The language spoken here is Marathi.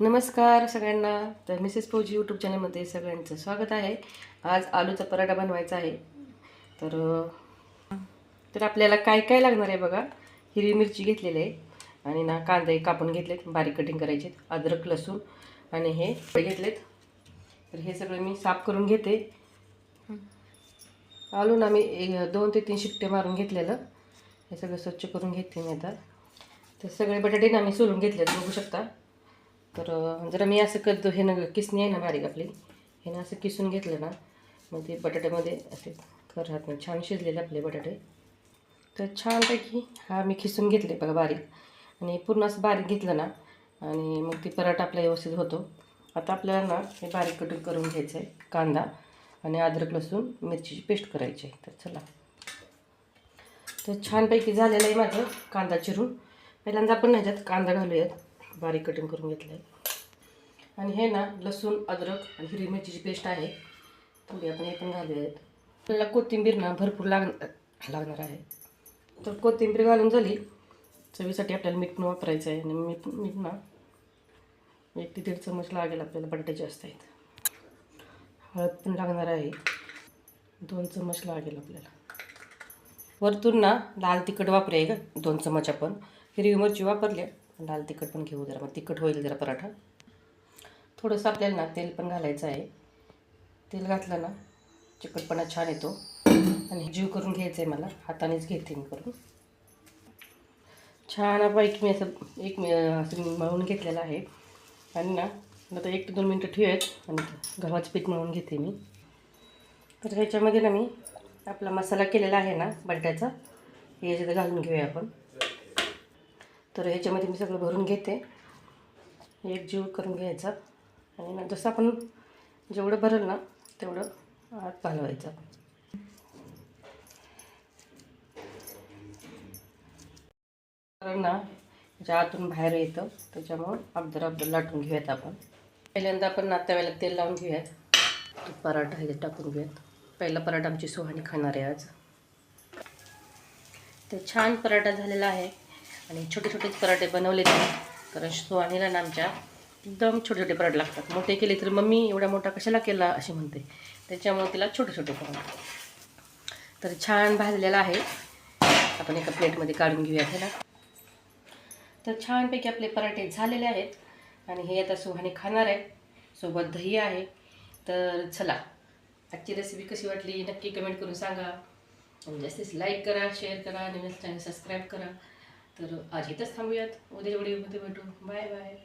नमस्कार सगळ्यांना. तर मिसेस फौजी यूट्यूब चॅनलमध्ये सगळ्यांचं स्वागत आहे. आज आलूचा पराठा बनवायचा आहे. तर तर आपल्याला काय काय लागणार आहे बघा? हिरवी मिरची घेतलेली आहे आणि ना कांदे कापून घेतलेत. बारीक कटिंग करायचे अद्रक लसूण आणि हे घेतलेत. तर हे सगळं मी साफ करून घेते. आलू ना मी दोन ते तीन शिट्टे मारून घेतलेलं. हे सगळं स्वच्छ करून घेते मी आता. तर सगळे बटाटे ना मी सोलून घेतलेत बघू शकता. तर जरा मी असं करतो हे ना किसणी आहे ना बारीक आपली हे ना असं किसून घेतलं ना मग ते बटाट्यामध्ये असे कर राहत नाही छान शिजलेले आपले बटाटे. तर छानपैकी हा मी खिसून घेतले बघा बारीक. आणि पूर्ण असं बारीक घेतलं ना आणि मग ते पराठा आपला व्यवस्थित होतो. आता आपल्याला ना हे बारीक कटिंग करून घ्यायचं आहे कांदा आणि अद्रक लसूण मिरचीची पेस्ट करायची आहे. तर चला. तर छानपैकी झालेलं आहे माझं कांदा चिरून. पहिल्यांदा आपण ह्याच्यात कांदा घालूयात. बारीक कटिंग करून घेतलं आहे आणि हे ना लसूण अद्रक आणि हिरवी मिरचीची पेस्ट आहे. थोडी आपण हे पण घालूया आपल्याला कोथिंबीर ना भरपूर लाग लागणार आहे. तर कोथिंबीर घालून झाली. चवीसाठी आपल्याला मीठ पण वापरायचं आहे. आणि मीठ मीठ ना एक ते दीड चमच लागेल आपल्याला बटाटे जास्त आहेत. हळद पण लागणार आहे. दोन चमच लागेल आपल्याला. वरतून ना लाल तिखट वापरे का दोन चमच आपण. हिरवी मिरची वापरली. लाल तिखट पण घेऊ जरा मग तिखट होईल जरा पराठा. थोडंसं आपल्याला ना तेल पण घालायचं आहे. तेल घातलं ना चिकटपणा छान येतो. आणि जीव करून घ्यायचं आहे मला हातानेच घेते मी करून. छानपैकी मी असं एक असं मळून घेतलेलं आहे. आणि ना आता एक ते दोन मिनटं ठेवूयात आणि गव्हाचं पीठ मळून घेते मी. तर ह्याच्यामध्ये ना मी आपला मसाला केलेला आहे ना बटाट्याचा हे याच्यात घालून घेऊया आपण. तर ह्याच्यामध्ये मी सगळं भरून घेते. एक जीव करून घ्यायचा. आणि जसं आपण जेवढं भरेल ना तेवढं आत घालवायचं. कारण ना ज्या आतून बाहेर येतं त्याच्यामुळं अगदर अगदर लाटून घेऊयात आपण. पहिल्यांदा आपण ना तेल लावून घेऊयात. पराठा हे टाकून घेऊयात. पहिला पराठा आमची सोहाणी खाणार आहे आज. तर छान पराठा झालेला आहे. आणि छोटे छोटेच पराठे बनवले ते. कारण सोहाणीला ना आमच्या एकदम छोटे छोटे पराठे लागतात. मोठे केले तर मम्मी एवढा मोठा कशाला केला असे म्हणते. त्याच्यामुळे तिला छोटे छोटे करून तर छान भाजलेला आहे. आपण एका प्लेटमध्ये काढून घेऊया हे ना तर छानपैकी आपले पराठे झालेले आहेत. आणि हे आता सुहाने खाणार आहे. सोबत दही आहे. तर चला आजची रेसिपी कशी वाटली? नक्की कमेंट करून सांगा. आणि जास्तीत लाईक करा शेअर करा आणि चॅनल सबस्क्राईब करा. तर आज इथंच थांबूयात. उद्याच्या व्हिडिओमध्ये भेटू बाय बाय.